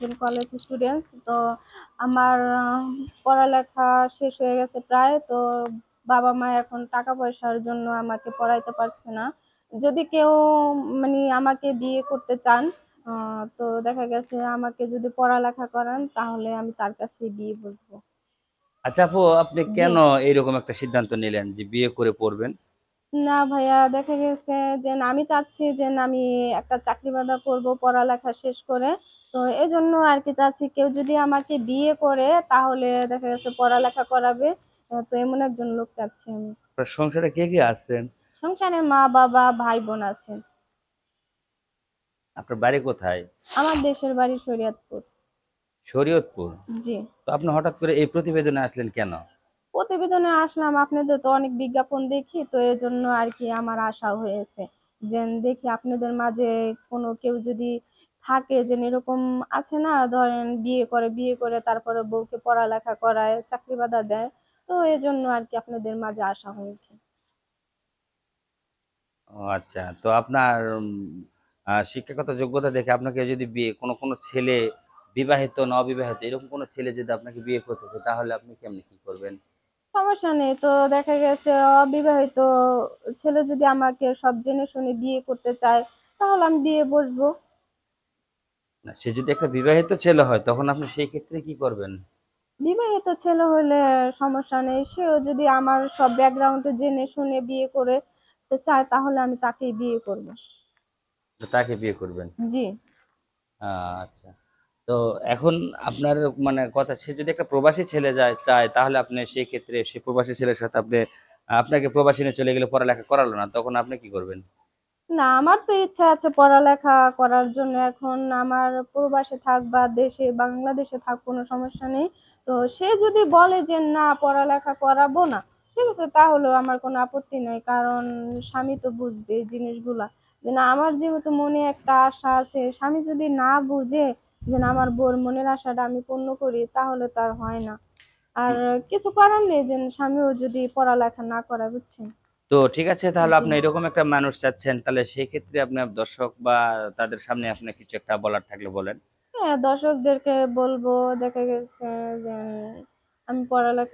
একজন college student তো আমার পড়ালেখা শেষ হয়ে গেছে প্রায় তো বাবা মা এখন টাকা পয়সার জন্য আমাকে পড়াইতে পারছে না। যদি কেউ মানে আমাকে বিয়ে করতে চান তো দেখা গেছে আমাকে যদি পড়ালেখা করান তাহলে আমি তার কাছে বিয়ে বসবো। আচ্ছা আপু আপনি কেন এইরকম একটা সিদ্ধান্ত নিলেন যে বিয়ে করে পড়বেন? না ভাইয়া দেখা গেছে যে আমি চাচ্ছি যে আমি একটা চাকরি বাদা করব পড়ালেখা শেষ করে। তো এই জন্য আর কি চাচ্ছি কেউ যদি আমাকে বিয়ে করে তাহলে দেখা গেছে পড়ালেখা করাবে তো এমন একজন লোক চাচ্ছি আমি। সংসারে কে কে আছেন? সংসারে মা বাবা ভাই বোন আছে আপনার বাড়ি কোথায়? আমার দেশের বাড়ি শরীয়তপুর। শরীয়তপুর? জি। তো আপনি হঠাৎ করে এই প্রতিবেদনে আসলেন কেন? প্রতিবেদনে আসলাম আপনাদের তো অনেক বিজ্ঞাপন দেখি তো এর জন্য আর কি আমার আশা হয়েছে। যে দেখি আপনাদের মাঝে কোনো কেউ যদি থাকে যে এরকম আছে না ধরেন বিয়ে করে বিয়ে করে তারপরে বউকে পড়ালেখা করায় চাকরি বাদা দেয় তো এই জন্য আর কি আপনাদের মাঝে আসা হয়েছে। আচ্ছা তো আপনার শিক্ষাগত যোগ্যতা দেখে আপনাকে যদি বিয়ে কোনো কোনো ছেলে বিবাহিত না অবিবাহিত এরকম কোনো ছেলে যদি আপনাকে বিয়ে করতে করতেছে তাহলে আপনি কেমনি কি করবেন? সমস্যা নেই তো দেখা গেছে অবিবাহিত ছেলে যদি আমাকে সব জেনে শুনে বিয়ে করতে চায় তাহলে আমি বিয়ে বসবো। না সে যদি একটা বিবাহিত ছেলে হয় তখন আপনি সেই ক্ষেত্রে কি করবেন? বিবাহিত ছেলে হলে সমস্যা নেই। সেও যদি আমার সব ব্যাকগ্রাউন্ডে জেনে শুনে বিয়ে করে চায় তাহলে আমি তাকেই বিয়ে করব। তাকে বিয়ে করবেন? জি। আচ্ছা। তো এখন আপনার মানে কথা সে যদি একটা প্রবাসী ছেলে যায় চায় তাহলে আপনি সেই ক্ষেত্রে সে প্রবাসী ছেলের সাথে আপনি আপনাকে প্রবাসী নিয়ে চলে গেলে পড়ালেখা করালো না তখন আপনি কি করবেন? না আমার তো ইচ্ছা আছে পড়ালেখা করার জন্য। এখন আমার প্রবাসে থাক বা দেশে বাংলাদেশে থাক কোনো সমস্যা নেই। তো সে যদি বলে যে না পড়ালেখা করাবো না ঠিক আছে তাহলেও আমার কোনো আপত্তি নেই। কারণ স্বামী তো বুঝবে এই জিনিসগুলা। যে না আমার যেহেতু মনে একটা আশা আছে স্বামী যদি না বুঝে যে না আমার বোর মনের আশাটা আমি পূর্ণ করি তাহলে তার হয় না। আর কিছু করার নেই যে স্বামীও যদি পড়ালেখা না করা বুঝছেন? তো ঠিক আছে তাহলে আপনি এরকম একটা মানুষ চাচ্ছেন তাহলে সেই ক্ষেত্রে আপনি দর্শক বা তাদের সামনে আপনি কিছু একটা বলার থাকলে বলেন। হ্যাঁ দর্শকদেরকে বলব দেখা গেছে যে আমি পড়ালেখা